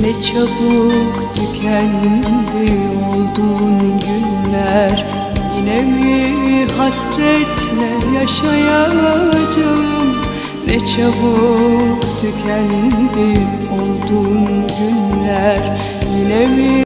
Ne çabuk tükendi olduğun günler. Yine mi hasretle yaşayacağım? Ne çabuk tükendi olduğun günler. Yine mi